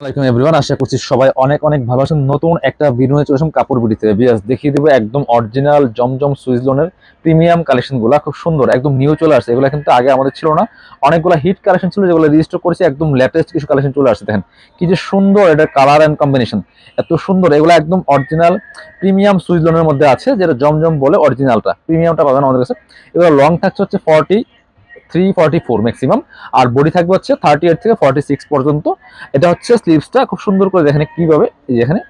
আসসালামাইকুম এভরিওয়ান আশা করছি সবাই অনেক অনেক ভালো আছেন। নতুন একটা ভিডিও চলে আসলাম কাপড় বিড়িতে। বিয়াস, দেখিয়ে দেবো একদম অরিজিনাল জমজম সুইস লোনের প্রিমিয়াম কালেকশনগুলো খুব সুন্দর, একদম নিউ চলে আসছে। এগুলো কিন্তু আগে আমাদের ছিল না। অনেকগুলো হিট কালেকশন ছিল যেগুলো রেজিস্টার করেছে, একদম লেটেস্ট কিছু কালেকশন চলে আসছে। দেখেন, কি যে সুন্দর এটা কালার অ্যান্ড কম্বিনেশন এত সুন্দর, এগুলো একদম অরিজিনাল প্রিমিয়াম সুইস লোনের মধ্যে আছে, যেটা জমজম বলে অরিজিনালটা প্রিমিয়ামটা পাবেন আমাদের কাছে। এগুলো লং থাকছে হচ্ছে forty three forty four maximum আর বডি থাকবে হচ্ছে থার্টি এইট থেকে ফর্টি সিক্স পর্যন্ত। এটা হচ্ছে স্লিভসটা খুব সুন্দর করে দেখেন কীভাবে এই যে এখানে।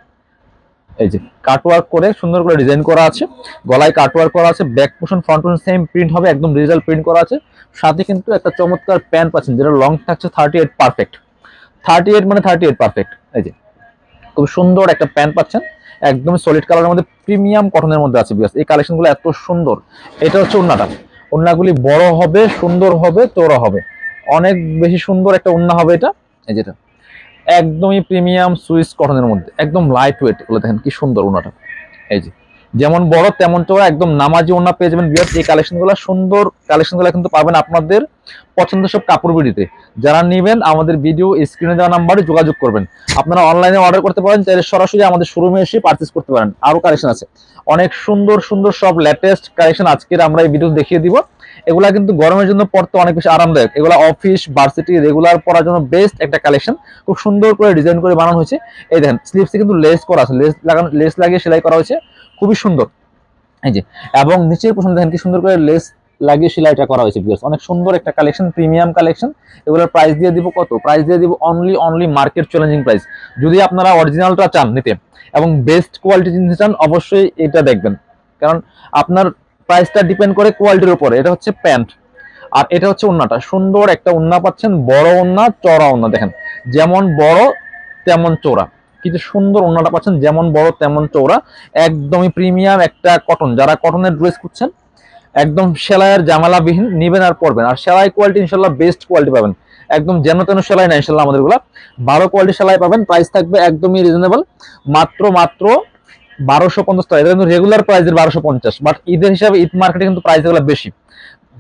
এই যে কাটওয়ার্ক করে সুন্দর করে ডিজাইন করা আছে। গলায় কাটওয়ার্ক করা আছে back portion front portion same print হবে, একদম ডিজিটাল প্রিন্ট করা আছে। সাথে কিন্তু একটা চমৎকার প্যান্ট পাচ্ছেন, যেটা লং থাকছে thirty eight perfect thirty eight মানে থার্টি এইট পারফেক্ট এই যে খুব সুন্দর একটা প্যান্ট পাচ্ছেন। একদম সলিড কালারের মধ্যে প্রিমিয়াম কটনের মধ্যে আছে বিকজ এই কালেকশনগুলো এত সুন্দর। এটা হচ্ছে ওন্নাটা ওন্নাগুলি বড় হবে, সুন্দর হবে তোর হবে। অনেক বেশি সুন্দর একটা ওন্না হবে এটা। এই যেটা। একদমই প্রিমিয়াম সুইস কটনের মধ্যে। একদম লাইট ওয়েট বলে দেখেন কি সুন্দর ওনাটা এই যে। যেমন বড়, তেমন তো একদম নামাজি ওনা পেয়ে যাবেন বিয়ার এই কালেকশনগুলো সুন্দর কালেকশনগুলো কিন্তু পাবেন আপনাদের পছন্দের সব কাপড় বিড়িতে। যারা নেবেন, আমাদের ভিডিও স্ক্রিনে দেওয়া নাম্বারে যোগাযোগ করবেন। আপনারা অনলাইনে অর্ডার করতে পারেন, চাইলে সরাসরি আমাদের শোরুমে এসে পারচেস করতে পারেন। আরও কালেকশন আছে। অনেক সুন্দর সুন্দর সব লেটেস্ট কালেকশন আজকের আমরা এই ভিডিও দেখিয়ে দিব। এগুলা কিন্তু গরমের জন্য পড়তে অনেক বেশি আরামদায়ক। এগুলা অফিস ভার্সিটি রেগুলার পরার জন্য বেস্ট একটা কালেকশন খুব সুন্দর করে ডিজাইন করে বানানো হয়েছে। এই দেখেন স্লিভসে কিন্তু লেস করা আছে। লেস লাগানো লেস লাগিয়ে সেলাই করা হয়েছে। খুবই সুন্দর। এই যে, এবং নিচের পোষণ দেখেন কি সুন্দর করে লেস লাগিয়ে সেলাইটা করা হয়েছে বিকজ অনেক সুন্দর একটা কালেকশন প্রিমিয়াম কালেকশন এগুলোর প্রাইস দিয়ে দিব কত? প্রাইস দিয়ে দিব only only market challenging price যদি আপনারা অরিজিনালটা চান নিতে এবং বেস্ট কোয়ালিটি জিনিস চান, অবশ্যই এটা দেখবেন। কারণ আপনার প্রাইসটা ডিপেন্ড করে কোয়ালিটির উপরে। এটা হচ্ছে প্যান্ট। আর এটা হচ্ছে ওন্নাটা। সুন্দর একটা ওন্না পাচ্ছেন, বড় ওন্না চড়া ওন্না। দেখেন, যেমন বড়, তেমন চোরা কিন্তু সুন্দর ওন্নাটা পাচ্ছেন, যেমন বড়, তেমন চৌড়া একদমই প্রিমিয়াম একটা কটন যারা কটনের ড্রেস খুঁজছেন, একদম সেলাইয়ের জামালাবিহীন নেবেন আর পরবেন। আর সেলাই কোয়ালিটি ইনশাল্লাহ বেস্ট কোয়ালিটি পাবেন। একদম যেন তেন সেলাই না ইনশাল্লাহ আমাদেরগুলা। ভালো কোয়ালিটি সেলাই পাবেন। প্রাইস থাকবে একদমই রিজনেবল মাত্র মাত্র বারোশো পঞ্চাশ টাকা। এটা কিন্তু রেগুলার প্রাইসের বারোশো পঞ্চাশ। বাট ঈদের হিসাবে ঈদ মার্কেটে কিন্তু প্রাইস এগুলো বেশি।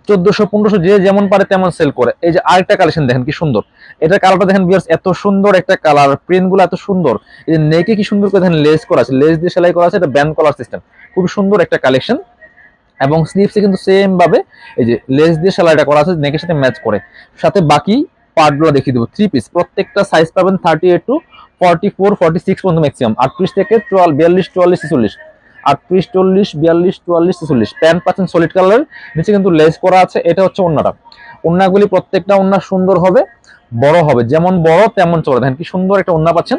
চোদ্দশো পনেরোশো যে যেমন পারে তেমন সেল করে। এই যে আরেকটা কালেকশন দেখেন, কি সুন্দর। এটা কালারটা দেখেন বিয়ার্স এত সুন্দর একটা কালার প্রিন্টগুলো এত সুন্দর। এই যে নেকে কি সুন্দর করে দেখেন লেস করা আছে। লেস দিয়ে সেলাই করা আছে, এটা ব্যান্ড কলার সিস্টেম খুব সুন্দর একটা কালেকশন এবং স্লিভসে কিন্তু সেম ভাবে এই যে লেস দিয়ে সেলাইটা করা আছে নেকের সাথে ম্যাচ করে। সাথে বাকি পার্টগুলো দেখিয়ে দেবো। থ্রি পিস প্রত্যেকটা সাইজ পাবেন thirty eight to forty four forty six পর্যন্ত ম্যাক্সিমাম আটত্রিশ থেকে চুয়াল, বিয়াল্লিশ, চুয়াল্লিশ, ছেচল্লিশ। আটত্রিশ, চল্লিশ, বিয়াল্লিশ, চুয়াল্লিশ, ছেচল্লিশ। প্যান্ট পাচ্ছেন সলিড কালার নিচে কিন্তু লেস করা আছে। এটা হচ্ছে অন্যটা অন্যগুলি প্রত্যেকটা অন্য সুন্দর হবে, বড় হবে। যেমন বড়, তেমন চড়া দেখেন কি সুন্দর একটা অন্য পাচ্ছেন।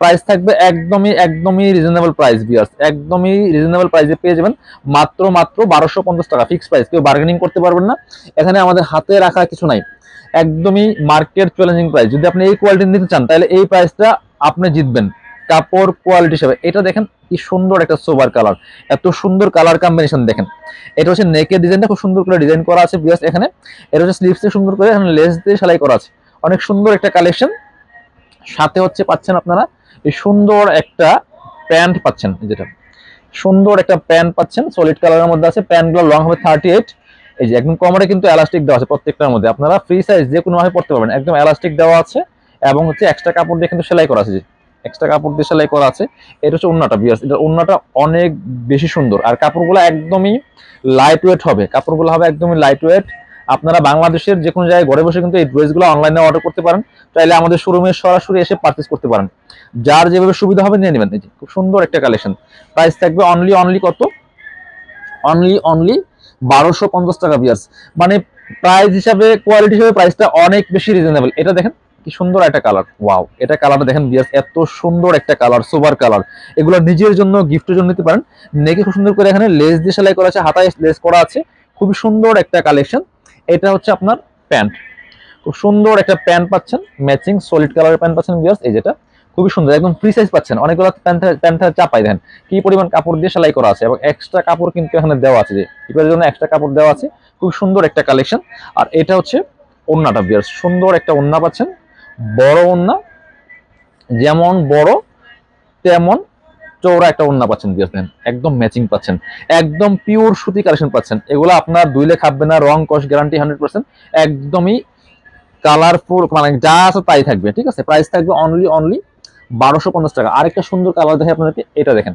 প্রাইস থাকবে একদমই একদমই রিজনেবল প্রাইস বিয়ার্স একদমই রিজনেবল প্রাইসে পেয়ে যাবেন। মাত্র মাত্র বারোশো পঞ্চাশ টাকা। ফিক্স প্রাইস কেউ বার্গেনিং করতে পারবেন না। এখানে আমাদের হাতে রাখা কিছু নাই। একদমই মার্কেট চ্যালেঞ্জিং প্রাইস যদি আপনি এই কোয়ালিটি নিতে চান, তাহলে এই প্রাইসটা আপনি জিতবেন। কাপড় কোয়ালিটি হিসাবে। এটা দেখেন কি সুন্দর একটা সোবার কালার এত সুন্দর কালার কম্বিনেশন দেখেন। এটা হচ্ছে নেকের ডিজাইনটা খুব সুন্দর করে ডিজাইন করা আছে বিয়াস এখানে। এটা হচ্ছে স্লিভসে সুন্দর করে এখানে লেস দিয়ে সেলাই করা আছে। অনেক সুন্দর একটা কালেকশন সাথে হচ্ছে পাচ্ছেন আপনারা এই সুন্দর একটা প্যান্ট পাচ্ছেন যেটা। সুন্দর একটা প্যান্ট পাচ্ছেন সলিড কালারের মধ্যে আছে। প্যান্টগুলো লং হবে থার্টি এইট এই যে একদম কমরে কিন্তু এলাস্টিক দেওয়া আছে প্রত্যেকটার মধ্যে। আপনারা ফ্রি সাইজ যে কোনো ভাবে পড়তে পারবেন। একদম এলাস্টিক দেওয়া আছে। এবং হচ্ছে এক্সট্রা কাপড় দিয়ে কিন্তু সেলাই করা আছে এক্সট্রা কাপড় দিয়ে সেলাই করা আছে। এটা হচ্ছে উন্নাটা বিয়ার্স এটা উন্নাটা অনেক বেশি সুন্দর। আর কাপড়গুলো একদমই লাইট ওয়েট হবে। কাপড়গুলো হবে একদমই লাইট ওয়েট আপনারা বাংলাদেশের যে কোনো জায়গায় ঘরে বসে কিন্তু এই ড্রেসগুলো অনলাইনে অর্ডার করতে পারেন। চাইলে আমাদের শোরুমে সরাসরি এসে পারচেস করতে পারেন। যার যেভাবে সুবিধা হবে নিয়ে নেবেন। খুব সুন্দর একটা কালেকশন প্রাইস থাকবে অনলি অনলি কত? অনলি অনলি বারোশো পঞ্চাশ টাকা বিয়ার্স মানে প্রাইস হিসাবে কোয়ালিটি হিসাবে প্রাইসটা অনেক বেশি রিজনেবল এটা দেখেন কি সুন্দর একটা কালার ওয়াও এটা কালারটা দেখেন বিয়ার্স এত সুন্দর একটা কালার সোবার কালার এগুলো নিজের জন্য গিফটের জন্য নিতে পারেন। নেকে খুব সুন্দর করে এখানে লেস দিয়ে সেলাই করা আছে, হাতায় লেস করা আছে। খুবই সুন্দর একটা কালেকশন এটা হচ্ছে আপনার প্যান্ট খুব সুন্দর একটা প্যান্ট পাচ্ছেন ম্যাচিং সলিড কালারের প্যান্ট পাচ্ছেন বিয়ার্স এই যেটা। খুবই সুন্দর, একদম ফ্রি সাইজ পাচ্ছেন। অনেকগুলো প্যান্ট চাপাই দেন কি পরিমাণ কাপড় দিয়ে সেলাই করা আছে, এবং এক্সট্রা কাপড় কিন্তু এখানে দেওয়া আছে যে এটার জন্য এক্সট্রা কাপড় দেওয়া আছে। খুব সুন্দর একটা কালেকশন আর এটা হচ্ছে ওন্নাটা বিয়ার্স সুন্দর একটা ওন্না পাচ্ছেন। বড় ওন্না যেমন বড়, তেমন চৌড়া একটা ওন্না পাচ্ছেন দেখেন, একদম ম্যাচিং পাচ্ছেন, একদম পিওর সুতি কালেকশন পাচ্ছেন। এগুলো আপনার দুইলে খাববে না, রং কস গ্যারান্টি হান্ড্রেড পার্সেন্ট একদমই কালারফুল মানে যা আছে তাই থাকবে, ঠিক আছে? প্রাইস থাকবে অনলি অনলি বারোশো পঞ্চাশ টাকা। আরেকটা সুন্দর কালার দেখে আপনাদেরকে, এটা দেখেন,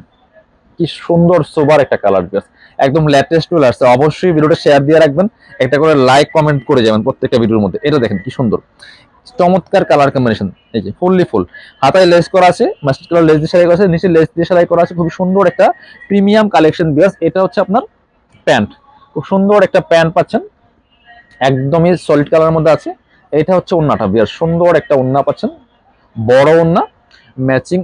কি সুন্দর সোবার একটা কালার একদম লেটেস্ট চলে আসছে, অবশ্যই ভিডিওটা শেয়ার দিয়ে রাখবেন, একটা করে লাইক কমেন্ট করে যাবেন প্রত্যেকটা ভিডিওর মধ্যে। এটা দেখেন, কি সুন্দর। চমৎকার কালার কম্বিনেশন এই যে ফুললি ফুল হাতায় লেস করা আছে মাস্টার কালার লেস দিয়ে সেলাই করা আছে, নিচে লেস দিয়ে সেলাই করা আছে খুব সুন্দর একটা প্রিমিয়াম কালেকশন বিয়াস এটা হচ্ছে আপনার প্যান্ট। খুব সুন্দর একটা প্যান্ট পাচ্ছেন। একদমই সলিড কালারের মধ্যে আছে। এটা হচ্ছে ওন্নাটা বিয়ার সুন্দর একটা ওন্না পাচ্ছেন। বড় ওন্না ম্যাচিং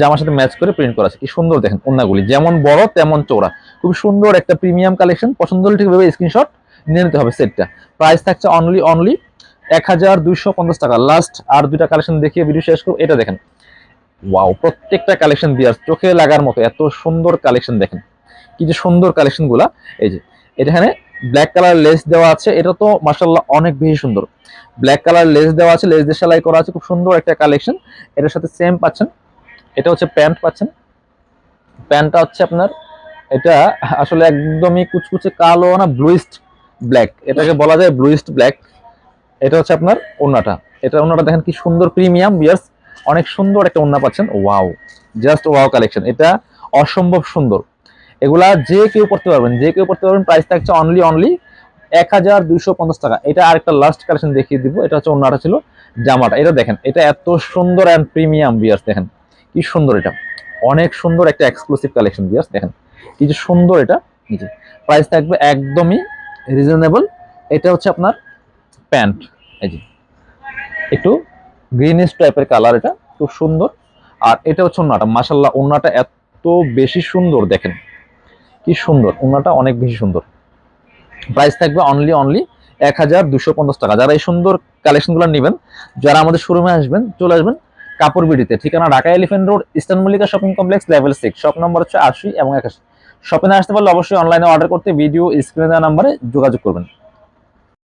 জামার সাথে ম্যাচ করে প্রিন্ট করা আছে। কি সুন্দর দেখেন ওন্নাগুলি। যেমন বড়, তেমন চৌড়া খুব সুন্দর একটা প্রিমিয়াম কালেকশন পছন্দ হলে ঠিকভাবে স্ক্রিনশট নিয়ে নিতে হবে সেটটা প্রাইস থাকছে অনলি অনলি এক হাজার দুইশো পঞ্চাশ টাকা। লাস্ট আর দুইটা কালেকশন দেখিয়ে ভিডিও শেষ করব, এটা দেখেন। ওয়াও প্রত্যেকটা কালেকশন বিয়ার চোখে লাগার মতো, এত সুন্দর কালেকশন দেখেন। কি যে সুন্দর কালেকশনগুলা। এই যে, এখানে ব্ল্যাক কালার লেস দেওয়া আছে। এটা তো মার্শাল্লাহ অনেক বেশি সুন্দর। ব্ল্যাক কালার লেস দেওয়া আছে লেস দিয়ে সেলাই করা আছে। খুব সুন্দর একটা কালেকশন এটার সাথে সেম পাচ্ছেন। এটা হচ্ছে প্যান্ট পাচ্ছেন। প্যান্টটা হচ্ছে আপনার, এটা আসলে একদমই কুচকুচে কালো না ব্লুইস্ট ব্ল্যাক এটাকে বলা যায় ব্লুইস্ট ব্ল্যাক এটা হচ্ছে আপনার ওন্নাটা এটা ওনাটা দেখেন কি সুন্দর প্রিমিয়াম, বিয়ার্স। অনেক সুন্দর একটা ওন্না পাচ্ছেন। ওয়াও। Just wow collection. এটা অসম্ভব সুন্দর। এগুলা যে কেউ পড়তে পারবেন, যে কেউ পড়তে পারবেন প্রাইস থাকছে অনলি অনলি এক হাজার দুইশো পঞ্চাশ টাকা। এটা আরেকটা লাস্ট কালেকশন দেখিয়ে দিব। এটা হচ্ছে অন্যটা ছিল জামাটা। এটা দেখেন, এটা এত সুন্দর অ্যান্ড প্রিমিয়াম বিয়ার্স, দেখেন। কি সুন্দর এটা। অনেক সুন্দর একটা এক্সক্লুসিভ কালেকশন বিয়ার্স, দেখেন। কি যে সুন্দর এটা। প্রাইস থাকবে একদমই রিজনেবল এটা হচ্ছে আপনার প্যান্ট, এই যে। একটু গ্রিনিশ টাইপের কালার এটা, খুব সুন্দর। আর এটা হচ্ছে ওন্নাটা মাসাল্লাহ ওন্নাটা এত বেশি সুন্দর, দেখেন। কি সুন্দর, ওন্নাটা অনেক বেশি সুন্দর। প্রাইস থাকবে অনলি অনলি এক হাজার দুশো পঞ্চাশ টাকা। যারা এই সুন্দর কালেকশনগুলো নেবেন, যারা আমাদের শোরুমে আসবেন, চলে আসবেন কাপড় বিডিতে। ঠিকানা Dhaka Elephant Road Eastern Mallika shopping complex level six shop number হচ্ছে আশি এবং একাশি। শপিংয়ে আসতে পারলে অবশ্যই অনলাইনে অর্ডার করতে ভিডিও স্ক্রিনে দেওয়া নাম্বারে যোগাযোগ করবেন।